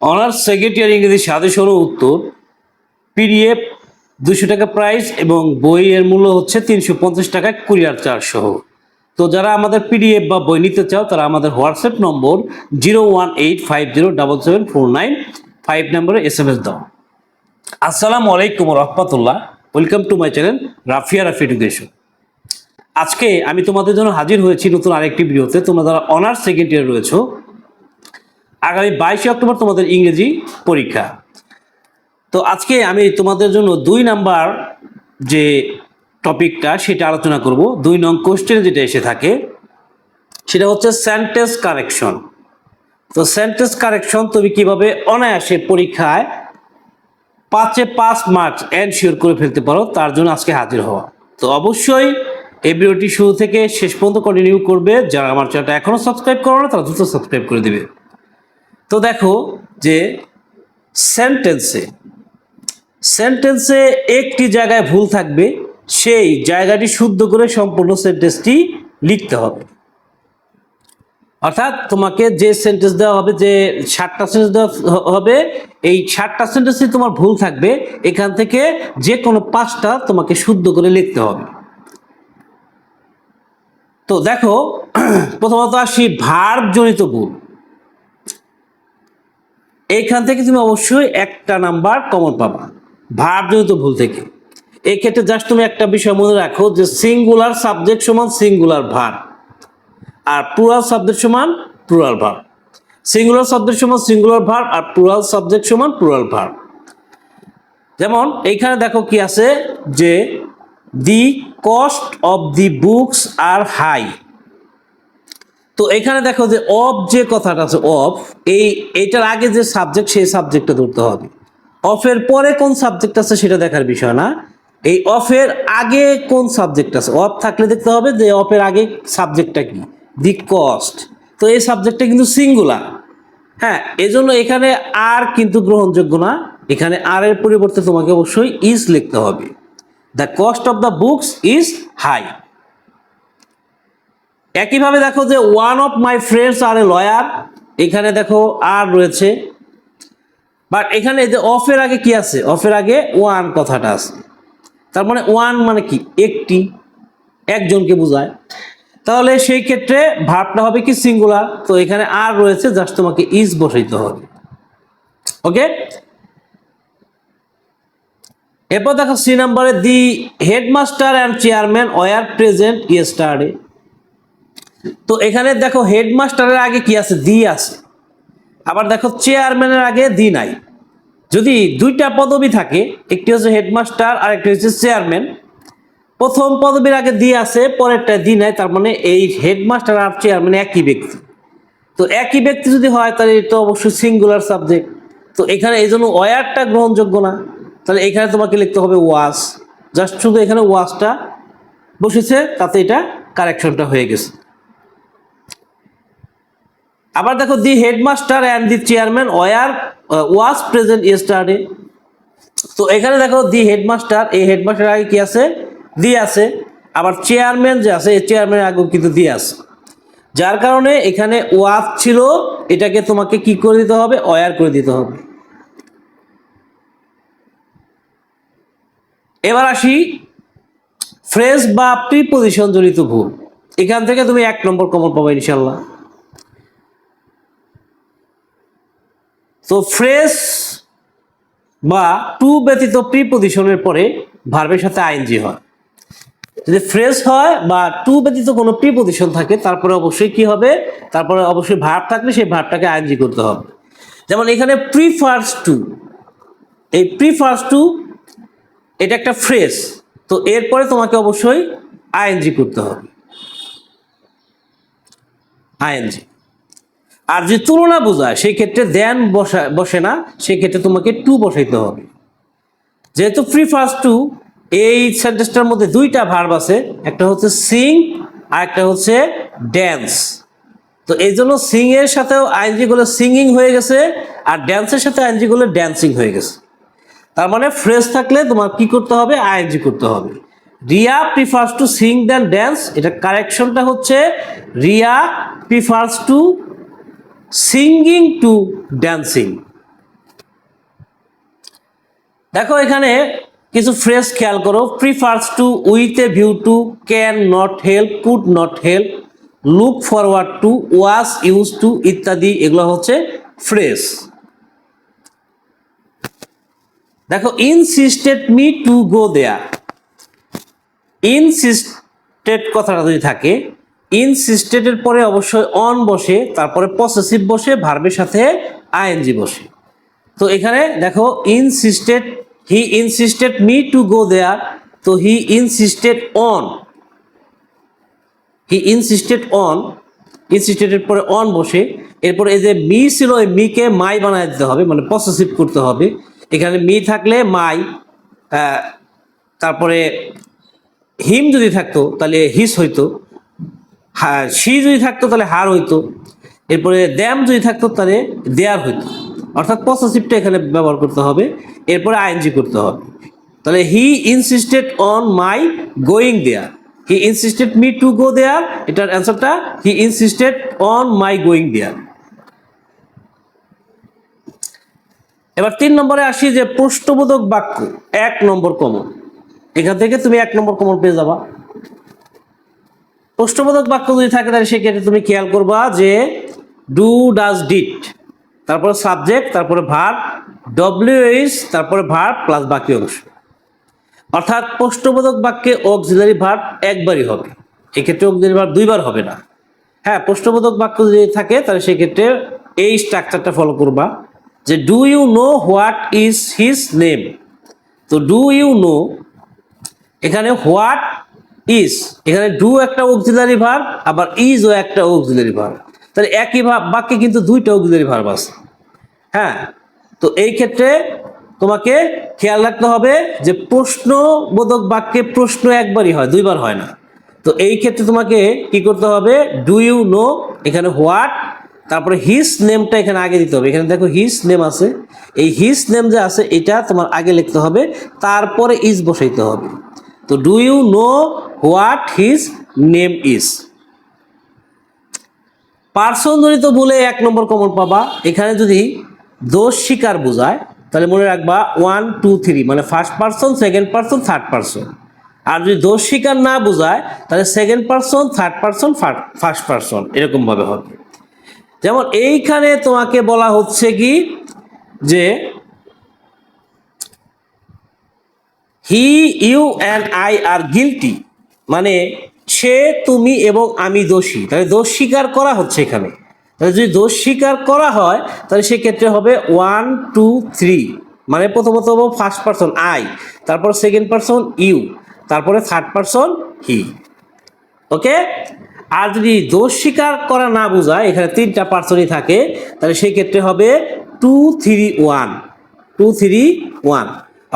Honours ইয়ার ইংরেজি suggestion ও উত্তর, PDF দুশো টাকা প্রাইস এবং বইয়ের মূল্য হচ্ছে তিনশো পঞ্চাশ টাকা কুরিয়ার চার্জ সহ। তো যারা আমাদের পিডিএফ বা বই নিতে চাও, তারা আমাদের WhatsApp number zero one eight five zero double seven four nine five নম্বরে এস এম এস দাও। আসসালামু আলাইকুম রহমতুল্লাহ। Welcome to my channel Rafia Rafi education. আজকে আমি তোমাদের জন্য হাজির হয়েছি নতুন আরেকটি ভিডিওতে। তোমরা যারা অনার্স সেকেন্ড ইয়ার রয়েছো আগামী বাইশে অক্টোবর তোমাদের ইংরেজি পরীক্ষা। তো আজকে আমি তোমাদের জন্য দুই নাম্বার যে টপিকটা সেটা আলোচনা করব। দুই নং কোশ্চেন যেটা এসে থাকে, সেটা হচ্ছে সেন্টেন্স কারেকশন তো সেন্টেন্স কারেকশন তুমি কীভাবে অনায়াসে পরীক্ষায় পাঁচে পাঁচ মার্কস এনশিওর করে ফেলতে পারো, তার জন্য আজকে হাজির হওয়া। তো অবশ্যই এই ভিডিওটি শুরু থেকে শেষ পর্যন্ত কন্টিনিউ করবে। যারা আমার চ্যানেলটা এখনও সাবস্ক্রাইব করো না, তারা দ্রুত সাবস্ক্রাইব করে দিবে। তো দেখো যে সেন্টেন্সে সেন্টেন্সে একটি জায়গায় ভুল থাকবে, সেই জায়গাটি শুদ্ধ করে সম্পূর্ণ সেন্টেন্সটি লিখতে হবে। অর্থাৎ তোমাকে যে সেন্টেন্স দেওয়া হবে, যে ষাটটা সেন্টেন্স দেওয়া হবে, এই ষাটটা সেন্টেন্সে তোমার ভুল থাকবে, এখান থেকে যে কোনো পাঁচটা তোমাকে শুদ্ধ করে লিখতে হবে। তো দেখো, প্রথমত আসি ভার্ব জনিত ভুল। এইখান থেকে তুমি অবশ্যই একটা নাম্বার কমন পাবা। ভার্ব জনিত ভুল থেকে। এই ক্ষেত্রে জাস্ট তুমি একটা বিষয় মনে রাখো যে সিঙ্গুলার সাবজেক্ট সমান সিঙ্গুলার ভার। আর প্লুরাল সাবজেক্ট সমান প্লুরাল ভার। সিঙ্গুলার সাবজেক্ট সমান সিঙ্গুলার ভার আর প্লুরাল সাবজেক্ট সমান প্লুরাল ভার। যেমন এইখানে দেখো কি আছে যে the cost of the books are high তো এখানে দেখো যে অফ যে কথাটা আছে অফ এই, এটার আগে যে সাবজেক্ট সেই সাবজেক্টটা ধরতে হবে। অফের পরে কোন সাবজেক্ট আছে সেটা দেখার বিষয় না। এই অফের আগে কোন সাবজেক্ট আছে? অফ থাকলে দেখতে হবে যে অফের আগে সাবজেক্টটা কি? দি কস্ট তো এই সাবজেক্টটা কিন্তু সিঙ্গুলার হ্যাঁ এজন্য এখানে আর কিন্তু গ্রহণযোগ্য না। এখানে আর এর পরিবর্তে তোমাকে অবশ্যই ইজ লিখতে হবে। The cost of the books is high একইভাবে দেখো যে one of my friends are a lawyer এখানে দেখো আর রয়েছে। বাট এখানে যে অফের আগে কি আছে? অফের আগে ওয়ান কথাটা আছে। তার মানে ওয়ান মানে কি? একটি। একজনকে বোঝায়। তাহলে সেই ক্ষেত্রে ভাবটা হবে কি সিঙ্গুলার তো এখানে আর রয়েছে জাস্ট তোমাকে ইজ বসাইতে হবে। ওকে এরপর দেখো সি নাম্বারে the headmaster and chairman were present yesterday তো এখানে দেখো হেডমাস্টারের আগে কি আছে? দি আছে। আবার দেখো চেয়ারম্যানের আগে দি নাই। যদি দুইটা পদবি থাকে, একটি হচ্ছে হেডমাস্টার আর একটি হচ্ছে চেয়ারম্যান, প্রথম পদবীর আগে দি আছে, পরেরটা দি নাই, তার মানে এই হেডমাস্টার আর চেয়ারম্যান একই ব্যক্তি। তো একই ব্যক্তি যদি হয়, তাহলে এটা অবশ্যই সিঙ্গুলার সাবজেক্ট তো এখানে এই জন্য ওয়ারটা গ্রহণযোগ্য না। তাহলে এখানে তোমাকে লিখতে হবে ওয়াস জাস্ট শুধু এখানে ওয়াসটা বসেছে, তাতে এটা কারেকশনটা হয়ে গেছে। আবার দেখো the headmaster and the chairman were was present yesterday. তো এখানে দেখো দি হেডমাস্টার, এই হেডমাস্টার আগে কি আছে? দি আছে। আবার চেয়ারম্যান যে আছে, এই চেয়ারম্যানের আগেও কিন্তু দি আছে। যার কারণে এখানে ওয়াজ ছিল, এটাকে তোমাকে কি করে দিতে হবে? ওয়ার করে দিতে হবে। এবার আসি ফ্রেজ বা প্রিপোজিশন জড়িত ভুল। এখান থেকে তুমি এক নম্বর কমন পাবে ইনশাল্লাহ। তো ফ্রেশ বা টু ব্যতীত প্রিপোজিশনের পরে ভার্বের সাথে আইনজি হয়। যদি ফ্রেশ হয় বা টু ব্যতীত কোনো প্রিপোজিশন থাকে, তারপরে অবশ্যই কি হবে? তারপরে অবশ্যই ভার্ব থাকলে সেই ভার্বটাকে আইনজি করতে হবে। যেমন এখানে প্রিফার্স টু, এই প্রিফার্স টু, এটা একটা ফ্রেশ, তো এরপরে তোমাকে অবশ্যই আইএনজি করতে হবে। আইএনজি আর যে তুলনা বোঝায়, সেই ক্ষেত্রে দেন বসা বসে না, সেই ক্ষেত্রে তোমাকে টু বসাইতে হবে। যেহেতু ফ্রি ফার্স্ট টু এই সেন্টেন্সটার মধ্যে দুইটা ভার্ব আছে, একটা হচ্ছে সিং আর একটা হচ্ছে ড্যান্স তো এই জন্য সিং এর সাথেও আইনজি গুলো সিঙ্গিং হয়ে গেছে, আর ড্যান্সের সাথে আইনজি গুলো ড্যান্সিং হয়ে গেছে। তার মানে ফ্রেশ থাকলে তোমার কি করতে হবে? আইএনজি করতে হবে। Riya prefers to sing then dance এটা কারেকশনটা হচ্ছে, Riya prefers to singing to dancing. দেখো এখানে কিছু ফ্রেজ খেয়াল করো prefers to with a view to can not help could not help look forward to was use to ইত্যাদি, এগুলো হচ্ছে ফ্রেজ দেখো ইনসিস্টেড মি টু গো দেয়া ইনসিস্টেড কথাটা যদি থাকে ইনসিস্টেডের পরে অবশ্যই অন বসে, তারপরে পসেসিভ বসে ভার্বের সাথে আইএনজি বসে। তো এখানে দেখো insisted he insisted me to go there তো he insisted on he insisted on ইনসিস্টেডের পরে অন বসে, এরপরে এই যে মি ছিল, এই মিকে মাই বানায় দিতে হবে মানে পসেসিভ করতে হবে। এখানে মি থাকলে মাই তারপরে হিম যদি থাকতো, তাহলে হিস হইতো। সি যদি থাকতো তাহলে হার হইতো। এরপরে দ্যাম যদি থাকতো তাহলে দেয়ার হইতো। অর্থাৎ পসেসিভটা এখানে ব্যবহার করতে হবে। এরপরে আইএনজি করতে হবে। তাহলে he insisted on my going there he insisted me to go there এটার অ্যান্সারটা he insisted on my going there এবার তিন নম্বরে আসি যে প্রশ্নবোধক বাক্য, এক নম্বর কমন। এখান থেকে তুমি এক নম্বর কমন পেয়ে যাবা। প্রশ্নবোধক বাক্য যদি থাকে, তাহলে সেক্ষেত্রে তুমি খেয়াল করবা যে ডু ডাজ ডিট তারপরে সাবজেক্ট তারপরে ভার ডব্লিউ তারপরে ভার প্লাস বাকি অংশ। অর্থাৎ প্রশ্নবোধক বাক্যে অক্সিলারি ভার একবারই হবে। এক্ষেত্রে অক্সিলারি ভার দুইবার হবে না। হ্যাঁ প্রশ্নবোধক বাক্য যদি থাকে, তাহলে সেক্ষেত্রে এই স্ট্রাকচারটা ফলো করবা যে do you know what is his name তো ডু ইউ নো এখানে হোয়াট ইজ এখানে ডু একটা অক্সিলারি ভার্ব আবার ইজও একটা অক্সিলারি ভার্ব তাহলে একই ভাব, বাক্যে কিন্তু দুইটা অক্সিলারি ভার্ব আছে। হ্যাঁ? তো এই ক্ষেত্রে তোমাকে খেয়াল রাখতে হবে যে প্রশ্নবোধক বাক্যে প্রশ্ন একবারই হয়, দুইবার হয় না। তো এই ক্ষেত্রে তোমাকে কি করতে হবে ডু ইউ নো এখানে হোয়াট তারপরে হিস নেমটা এখানে আগে দিতে হবে। এখানে দেখো হিস নেম আছে। এই হিস নেম যে আছে, এটা তোমার আগে লিখতে হবে, তারপরে ইজ বসাইতে হবে। তো do you know what his name is? Person জনিত বলে এক নম্বর কমন পাবা। এখানে যদি দোষ স্বীকার বোঝায়, তাহলে মনে রাখবা ওয়ান টু থ্রি মানে first person second person third person আর যদি দোষ স্বীকার না বোঝায়, তাহলে second person third person first person এরকমভাবে হবে। যেমন এইখানে তোমাকে বলা হচ্ছে কি, যে he you and I are guilty মানে সে, তুমি এবং আমি দোষী। তাহলে দোষ স্বীকার করা হচ্ছে এখানে। তাহলে যদি দোষ স্বীকার করা হয়, তাহলে সেক্ষেত্রে হবে ওয়ান টু থ্রি মানে প্রথমত হব ফার্স্ট পার্সন আই তারপর সেকেন্ড পার্সন ইউ তারপরে থার্ড পার্সন হি ওকে আর যদি দোষ স্বীকার করা না বোঝায়, এখানে তিনটা পার্সনই থাকে, তাহলে সেই ক্ষেত্রে হবে two three one two three one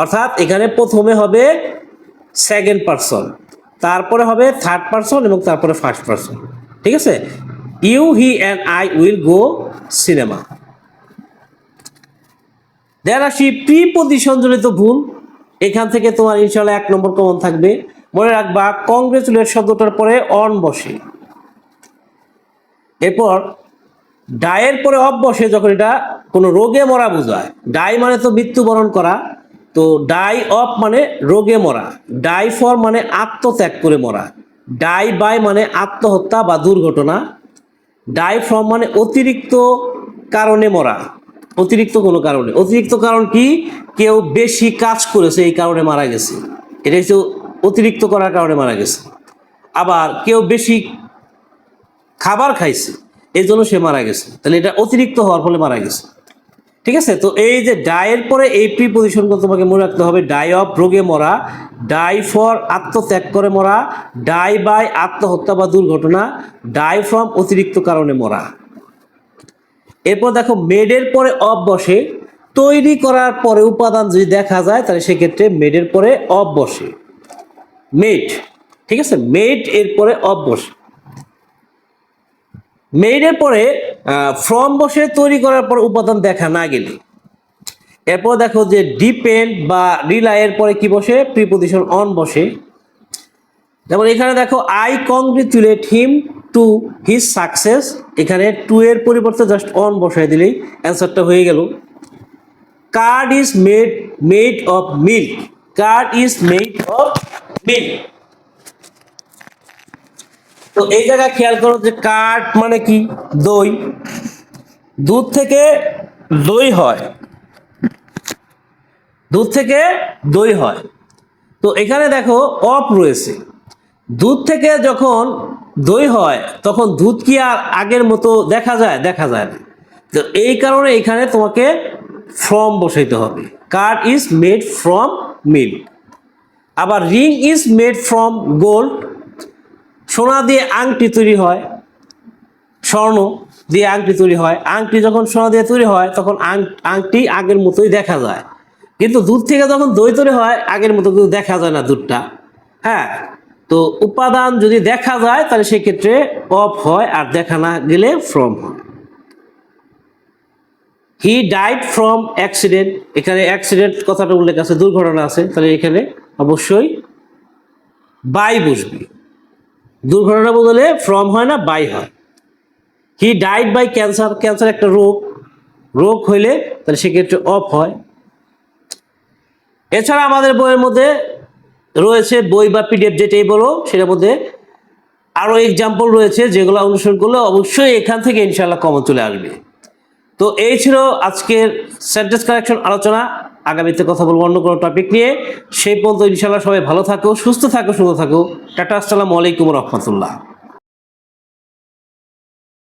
অর্থাৎ এখানে প্রথমে হবে সেকেন্ড পার্সন তারপরে হবে থার্ড পার্সন এবং তারপরে ফার্স্ট পার্সন ঠিক আছে? You he and I will go cinema there আসি প্রিপোজিশন জনিত ভুল। এখান থেকে তোমার ইনশাল্লাহ এক নম্বর কমন থাকবে। মনে রাখবা কংগ্রেচুলেট শব্দটার পরে অন বসে। এরপর ডায়ের পরে অফ বসে যখন এটা কোনো রোগে মরা বোঝায়। ডাই মানে তো মৃত্যুবরণ করা। তো ডাই অফ মানে রোগে মরা ডাই ফর মানে আত্মত্যাগ করে মরা ডাই বাই মানে আত্মহত্যা বা দুর্ঘটনা ডাই ফ্রম মানে অতিরিক্ত কারণে মরা, অতিরিক্ত কোনো কারণে। অতিরিক্ত কারণ কি? কেউ বেশি কাজ করেছে, এই কারণে মারা গেছে। এটা হচ্ছে অতিরিক্ত করার কারণে মারা গেছে। আবার কেউ বেশি খাবার খাইছে এই জন্য সে মারা গেছে। তাহলে এটা অতিরিক্ত হওয়ার ফলে মারা গেছে। ঠিক আছে? তো এই যে ডায়ের পরে এই প্রিপোজিশনগুলো তোমাকে মনে রাখতে হবে ডাই অফ রোগে মরা ডাই ফর আত্মত্যাগ করে মরা ডাই বাই আত্মহত্যা বা দুর্ঘটনা ডাই ফ্রম অতিরিক্ত কারণে মরা। এরপর দেখো মেডের পরে অফ বসে, তৈরি করার পরে উপাদান যদি দেখা যায়, তাহলে সেক্ষেত্রে মেডের পরে অফ বসে। মেড ঠিক আছে? মেড এর পরে অফ বসে। মেইডের পরে ফ্রম বসে তৈরি করার পর উপাদান দেখা না গেলে। এরপর দেখো যে ডিপেন্ড বা রিলাইয়ের পরে কি বসে? প্রিপোজিশন অন বসে। যেমন এখানে দেখো I congratulate him to his success এখানে টু এর পরিবর্তে জাস্ট অন বসাই দিলেই অ্যান্সারটা হয়ে গেল। Curd is made made of milk curd is made of milk তো এই জায়গায় খেয়াল করো যে কার্ড মানে কি? দই। দুধ থেকে দই হয়। দুধ থেকে দই হয়। তো এখানে দেখো অফ রয়েছে। দুধ থেকে যখন দই হয়, তখন দুধ কি আর আগের মতো দেখা যায়? দেখা যায় না। তো এই কারণে এখানে তোমাকে ফ্রম বসাইতে হবে। Curd is made from milk আবার ring is made from gold সোনা দিয়ে আংটি তৈরি হয়, স্বর্ণ দিয়ে আংটি তৈরি হয়, আংটি যখন সোনা দিয়ে তৈরি হয়, তখন আংটি আগের মতোই দেখা যায়। কিন্তু দুধ থেকে যখন দই তৈরি হয়, আগের মতো কিন্তু দেখা যায় না দুধটা। হ্যাঁ? তো উপাদান যদি দেখা যায়, তাহলে সেক্ষেত্রে অফ হয় আর দেখা না গেলে ফ্রম হয়। হি ডাইড ফ্রম অ্যাক্সিডেন্ট এখানে অ্যাক্সিডেন্ট কথাটা উল্লেখ আছে, দুর্ঘটনা আছে, তাহলে এখানে অবশ্যই বাই বসবে। দুর্ঘটনা বদলে ফ্রম হয় না বাই হয়। He died by cancer cancer একটা রোগ। রোগ হইলে তাহলে সেক্ষেত্রে অফ হয়। এছাড়া আমাদের বইয়ের মধ্যে রয়েছে বই বা পিডিএফ যেটাই বলো, সেটার মধ্যে আরও এক্সাম্পল রয়েছে যেগুলো অনুসরণ করলে অবশ্যই এখান থেকে ইনশাল্লাহ কমন চলে আসবে। তো এই ছিল আজকের সেন্টেন্স কারেকশন আলোচনা। আগামীতে কথা বলব অন্য কোনো টপিক নিয়ে। সেই পর্যন্ত ইনশাল্লাহ সবাই ভালো থাকো, সুস্থ থাকো, সুন্দর থাকো। টাটা, আসসালামু আলাইকুম রহমতুল্লাহ।